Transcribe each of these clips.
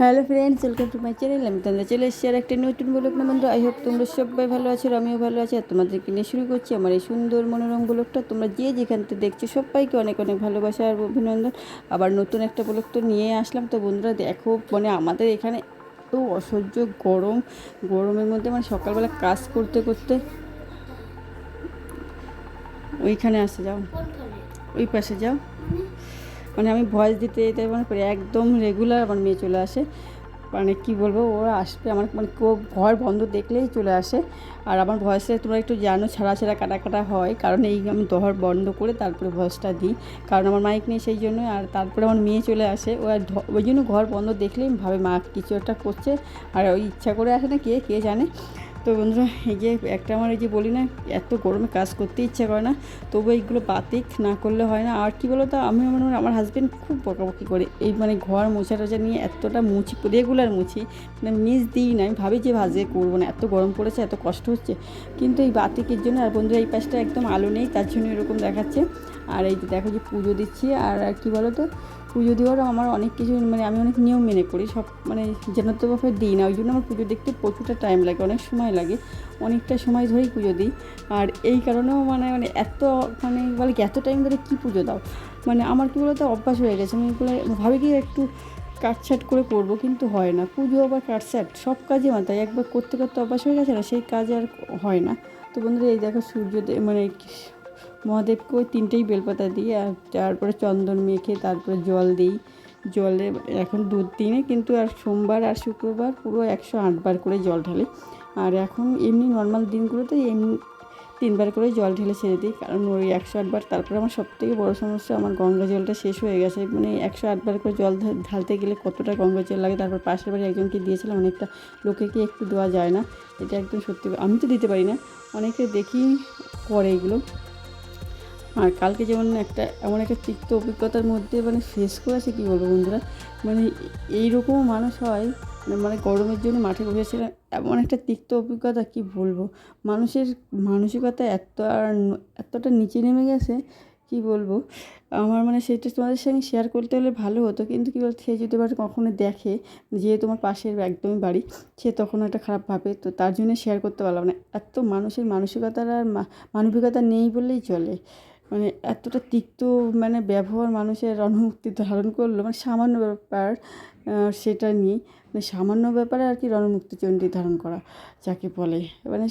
Hello friends welcome to my channel. আমি তোমরা চলে এসেছি আর একটা নতুন ব্লগ না বন্ধু আই হোপ তোমরা সবাই ভালো আছো আমিও ভালো আছি। আর তোমাদেরকে নিয়ে শুরু করছি আমার এই সুন্দর মনোরম ব্লগটা তোমরা যে যেখান থেকে দেখছ সবাইকে অনেক অনেক ভালোবাসা আর অভিনন্দন। আবার নতুন একটা ব্লগ তো নিয়ে আসলাম। তো বন্ধুরা দেখো মানে আমাদের এখানে এত অসহ্য গরম। গরমের মধ্যে মানে সকালবেলা কাজ করতে করতে ওইখানে আসে যাও। ওই পাশে যাও। মানে আমি ভয়েস দিতে দিতে মানে একদম রেগুলার আমার মেয়ে চলে আসে। মানে কি বলব, ওরা আসবে আমার মানে কেউ ঘর বন্ধ দেখলেই চলে আসে। আর আমার ভয়েসে তোমরা একটু জানো, ছাড়া ছাড়া কাটা কাটা হয়। কারণ এই আমি দহর বন্ধ করে তারপরে ভয়েসটা দিই। কারণ আমার মাইক নেই সেই জন্য। আর তারপরে আমার মেয়ে চলে আসে। ও আর ওই জন্য ঘর বন্ধ দেখলেই ভাবে মা কিছু একটা করছে। আর ওই ইচ্ছা করে আসে না কে কে জানে? তো বন্ধুরা, এই যে একটা আমার এই যে বলি না, এত গরমে কাজ করতে ইচ্ছা করে না তবু এইগুলো বাতিক না করলে হয় না। আর কি বলো তো আমি মনে হয় আমার হাজব্যান্ড খুব বকাবকি করে, এই মানে ঘর মোছা টোছা নিয়ে এতটা মুছি রেগুলার মুছি মানে মিস দিই না, আমি ভাবি যে ভাজে করব না, এত গরম পড়েছে, এত কষ্ট হচ্ছে। কিন্তু এই বাতিকের জন্য, আর বন্ধুরা এই পাশটা একদম আলো নেই, তার জন্য এরকম দেখাচ্ছে। আর এই যে দেখো যে পুজো দিচ্ছি, আর কি বলো তো পুজো দেওয়ারও আমার অনেক কিছু মানে আমি অনেক নিয়ম মেনে করি, সব মানে যেন তো ভাবে দিই না, ওই জন্য আমার পুজো দেখতে প্রচুরটা টাইম লাগে, অনেক সময় লাগে, অনেকটা সময় ধরেই পুজো দিই। আর এই কারণেও মানে মানে এত মানে বলে কি, এত টাইম ধরে কী পুজো দাও? মানে আমার কী বলতো, অভ্যাস হয়ে গেছে, আমি এগুলো ভাবি কি একটু কাটছাট করে করব, কিন্তু হয় না, পুজো আবার কাটছাট, সব কাজে মাথায় একবার করতে করতে অভ্যাস হয়ে গেছে না, সেই কাজ আর হয় না। তো বন্ধুরা, এই দেখো সূর্যদেব মানে মহাদেবকে ওই তিনটেই বেলপাতা দিই আর তারপরে চন্দন মেখে তারপরে জল দিই। জলে এখন দুধ দিনে কিন্তু আর সোমবার আর শুক্রবার পুরো একশো আটবার করে জল ঢালি। আর এখন এমনি নর্মাল দিনগুলোতে এমনি তিনবার করে জল ঢেলে ছেড়ে দিই, কারণ ওই একশো আটবার তারপরে আমার সবথেকে বড় সমস্যা, আমার গঙ্গা জলটা শেষ হয়ে গেছে। মানে একশো আটবার করে জল ঢালতে গেলে কতটা গঙ্গা জল লাগে, তারপর পাশের বাড়ি একজনকে দিয়েছিলাম, অনেকটা লোকে কি একটু দেওয়া যায় না? এটা একদম সত্যি আমি তো দিতে পারি না। অনেকে দেখি করে এগুলো। আর কালকে যেমন একটা, এমন একটা তিক্ত অভিজ্ঞতার মধ্যে মানে ফেস করেছে, কী বলব বন্ধুরা? মানে এইরকমও মানুষ হয় মানে গরমের জন্য মাঠে বসেছিলাম এমন একটা তিক্ত অভিজ্ঞতা, কি বলব? মানুষের মানসিকতা এত আর এতটা নিচে নেমে গেছে, কি বলব? আমার মানে সেটা তোমাদের সঙ্গে শেয়ার করতে হলে ভালো হতো, কিন্তু কী বলতো, সে যদি এবার কখনো দেখে, যে তোমার পাশের একদমই বাড়ি, সে তখন একটা খারাপ ভাবে, তো তার জন্য শেয়ার করতে পারলাম না। এত মানুষের মানসিকতার আর মানবিকতা নেই বললেই চলে। মানে এতটা তিক্ত মানে ব্যবহার মানুষের রণমুক্তি ধারণ করল মানে সামান্য ব্যাপার সেটা নিয়ে। মানে সামান্য ব্যাপারে আর কি রণমুক্তি চণ্ডী ধারণ করা যাকে বলে। মানে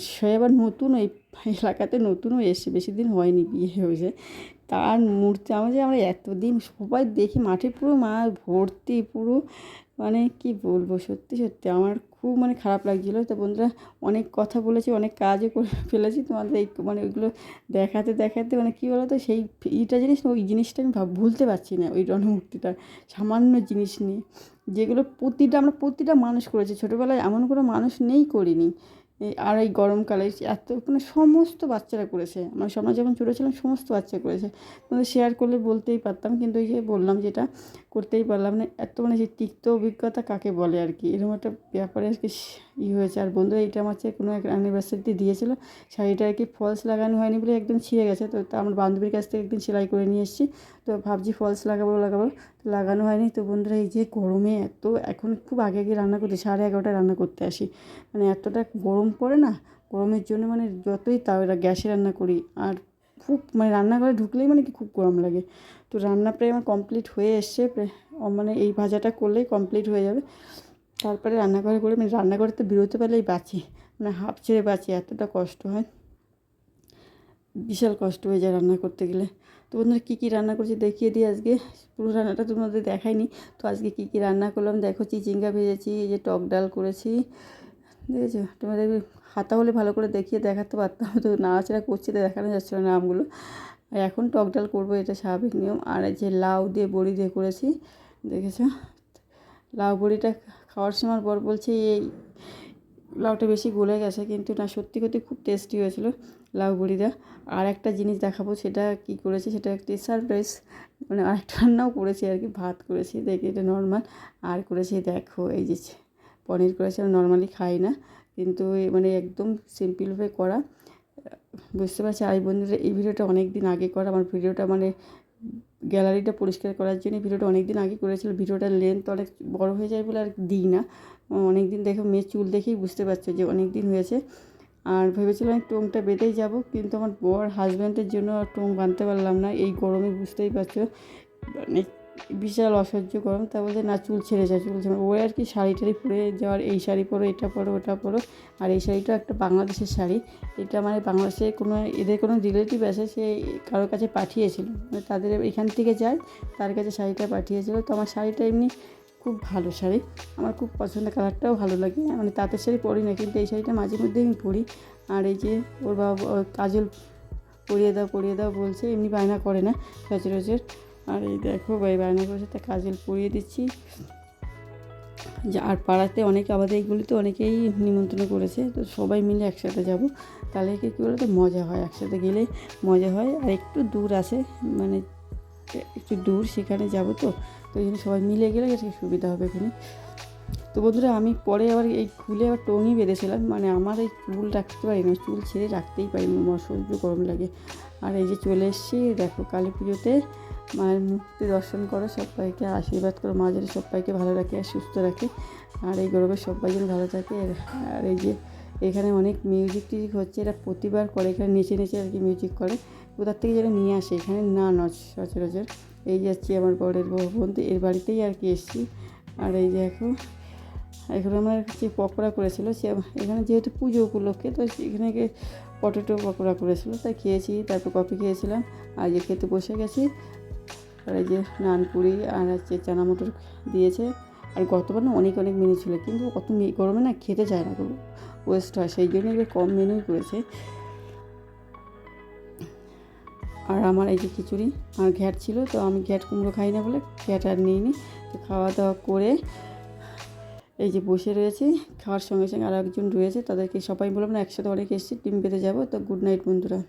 সে- আবার নতুন এই এলাকাতে নতুনও এসছে বেশি দিন হয়নি বিয়ে হয়েছে। তার মূর্তি আমার যে আমরা এতদিন সবাই দেখি, মাঠে পুরো মা ভর্তি, পুরো মানে কি বলব, সত্যি সত্যি আমার খুব মানে খারাপ লাগছিল। তো বন্ধুরা অনেক কথা বলেছি, অনেক কাজও করে ফেলেছি। তোমাদের এই মানে ওইগুলো দেখাতে দেখাতে মানে কী বলো তো সেই এইটা জিনিস ওই জিনিসটা আমি ভাব ভুলতে পারছি না ওই রণমূর্তিটা সামান্য জিনিস নিয়ে। যেগুলো প্রতিটা, আমরা প্রতিটা মানুষ করেছি। ছোটোবেলায় এমন কোনো মানুষ নেই করিনি। এই আর এই গরমকালে এত মানে সমস্ত বাচ্চারা করেছে। আমার আমরা যখন ছোটো ছিলাম সমস্ত বাচ্চা করেছে। তোমাদের শেয়ার করলে বলতেই পারতাম, কিন্তু ওই যে বললাম যেটা, করতেই পারলাম না। এত মানে যে তিক্ত অভিজ্ঞতা কাকে বলে আর কি? এরকম একটা ব্যাপারে আর কি ই হয়েছে। আর বন্ধুরা, এটা আমার কোনো এক অ্যানিভার্সারিতে দিয়েছিলো। শাড়িটা আর কি ফলস লাগানো হয়নি বলে একদম ছিঁড়ে গেছে। তো আমার বান্ধবীর কাছ থেকে একদিন সেলাই করে নিয়ে এসেছি। তো ভাবছি ফলস লাগাবো লাগাবো। লাগানো হয়নি। তো বন্ধুরা, এই যে গরমে এত, এখন খুব আগে আগে রান্না করতে, সাড়ে এগারোটায় রান্না করতে আসি। মানে এতটা গরম পড়ে না, গরমের জন্য মানে যতই তাও গ্যাসে রান্না করি, আর খুব মানে রান্নাঘরে ঢুকলেই মানে কি খুব গরম লাগে। তো রান্না প্রায় আমার কমপ্লিট হয়ে এসছে মানে এই ভাজাটা করলেই কমপ্লিট হয়ে যাবে। তারপরে রান্নাঘরে করে মানে রান্নাঘরে তো বেরোতে পারলেই বাঁচি মানে হাফ ছেড়ে বাঁচি, এতটা কষ্ট হয়। বিশাল কষ্ট হয়ে যায় রান্না করতে গেলে। তো বন্ধুরা কী কী রান্না করছি দেখিয়ে দিই আজকে। পুরো রান্নাটা তোমাদের দেখাইনি। তো আজকে কী কী রান্না করলাম, দেখো চিচিঙ্গা ভেজেছি, এই যে টক ডাল করেছি। দেখেছ? তোমাদের হাতা হলে ভালো করে দেখিয়ে দেখাতে পারতাম। তো নাড়াচাড়া করছি তো দেখানো যাচ্ছিল না নামগুলো। আর এখন টক ডাল করব, এটা স্বাভাবিক নিয়ম। আর যে লাউ দিয়ে বড়ি দিয়ে করেছি, দেখেছ? লাউ বড়িটা খাওয়ার সময় পর বলছে এই লাউটা বেশি গলে গেছে, কিন্তু না সত্যি সত্যি খুব টেস্টি হয়েছিল। লাউ আর একটা জিনিস দেখাবো, সেটা কি করেছি, সেটা একটি সারপ্রাইজ মানে আরেকটা রান্নাও করেছি আর কি, ভাত করেছি, দেখি এটা নর্মাল আর করেছি, দেখো, এই যে পনির করেছি, আমি নর্মালি খাই না, কিন্তু মানে একদম সিম্পলভাবে করা। বুঝতে পারছি, আর এই বন্ধুরা, এই ভিডিওটা অনেক দিন আগে করা, আমার ভিডিওটা মানে গ্যালারিটা পরিষ্কার করার জন্য ভিডিওটা অনেক দিন আগে করেছিল ভিডিওটার লেন্থ অনেক বড় হয়ে যায় বলে আর দিই না। অনেক দিন দেখো মেয়ের চুল দেখেই বুঝতে পারছ যে অনেক দিন হয়েছে। আর ভেবেছিলাম টোংটা বেঁধেই যাব, কিন্তু আমার বর হাজব্যান্ডের জন্য আর টোং বাঁধতে পারলাম না। এই গরমে বুঝতেই পারছ মানে বিশাল অসহ্য গরম। তা বলছে, না, চুল ছেড়ে যায় চুল ছেড়ে ওই আর কি শাড়ি টাড়ি পরে যাওয়ার, এই শাড়ি পরো, এটা পরো, ওটা পরো। আর এই শাড়িটা একটা বাংলাদেশের শাড়ি। এটা মানে বাংলাদেশে কোনো, এদের কোনো রিলেটিভ আছে, সে কারোর কাছে পাঠিয়েছিল। মানে তাদের এখান থেকে যায়, তার কাছে শাড়িটা পাঠিয়েছিল। তো আমার শাড়িটা এমনি খুব ভালো শাড়ি। আমার খুব পছন্দের কালারটাও ভালো লাগে। মানে তাঁতের শাড়ি পরি না, কিন্তু এই শাড়িটা মাঝে মধ্যে আমি পরি। আর এই যে ওর বাবা কাজল পরিয়ে দাও পরিয়ে দাও বলছে, এমনি বায়না করে না সচরাচর। আর এই দেখো ভাই, বায়না করেছে তা কাজল পরিয়ে দিচ্ছি। আর পাড়াতে অনেকে, আমাদের এইগুলিতে অনেকেই নিমন্ত্রণ করেছে। তো সবাই মিলে একসাথে যাব। তাহলে কি, কী বলতো, মজা হয়। একসাথে গেলে মজা হয়। আর একটু দূর আছে মানে একটু দূর সেখানে যাব তো। তো এই জন্য সবাই মিলে গেলে সুবিধা হবে এখানে। তো বন্ধুরা, আমি পরে আবার এই খুলে আবার টঙি বেঁধেছিলাম মানে আমার এই চুল রাখতে পারি না, চুল ছেড়ে রাখতেই পারি না, আমার সহ্য গরম লাগে। আর এই যে চলে এসেছি, দেখো কালী পুজোতে, মায়ের মুক্তি দর্শন করো, সবাইকে আশীর্বাদ করো, মা যেন সবাইকে ভালো রাখে আর সুস্থ রাখে। আর এই গরমে সবাই যেন ভালো থাকে। আর- এই যে এখানে অনেক মিউজিক টিউজিক হচ্ছে, এরা প্রতিবার করে, এখানে নেচে নেচে আর কি মিউজিক করে। কোথার থেকে যেন নিয়ে আসে এখানে? না নচ সচরাচর। এই যাচ্ছি আমার বরের বন্ধু, এর বাড়িতেই আর কি এসেছি। আর এই যে এখন এখন আমার যে পকোড়া করেছিল। সে এখানে যেহেতু পুজো উপলক্ষে, তো এখানে পটেটো পকোড়া করেছিল। তাই খেয়েছি, তারপর কফি খেয়েছিলাম। আর যে খেতে বসে গেছি। আর এই যে নানপুরি আর হচ্ছে চানা মটর দিয়েছে। আর গতবার না অনেক অনেক মেনু ছিল। কিন্তু অত গরমে না খেতে চায় না ওয়েস্ট হয়। সেই জন্য কম মেনুই করেছে। আর আমার এই যে খিচুড়ি আর ঘ্যাট ছিল, তো আমি ঘ্যাট কুমড়ো খাই না বলে ঘ্যাট আর নিইনি। তো খাওয়া দাওয়া করে এই যে বসে রয়েছে, খাওয়ার সঙ্গে সঙ্গে আর একজন রয়েছে, তাদেরকে সবাই বললাম না, একসাথে অনেক এসেছি, টিম পেতে যাব। তো গুড নাইট বন্ধুরা।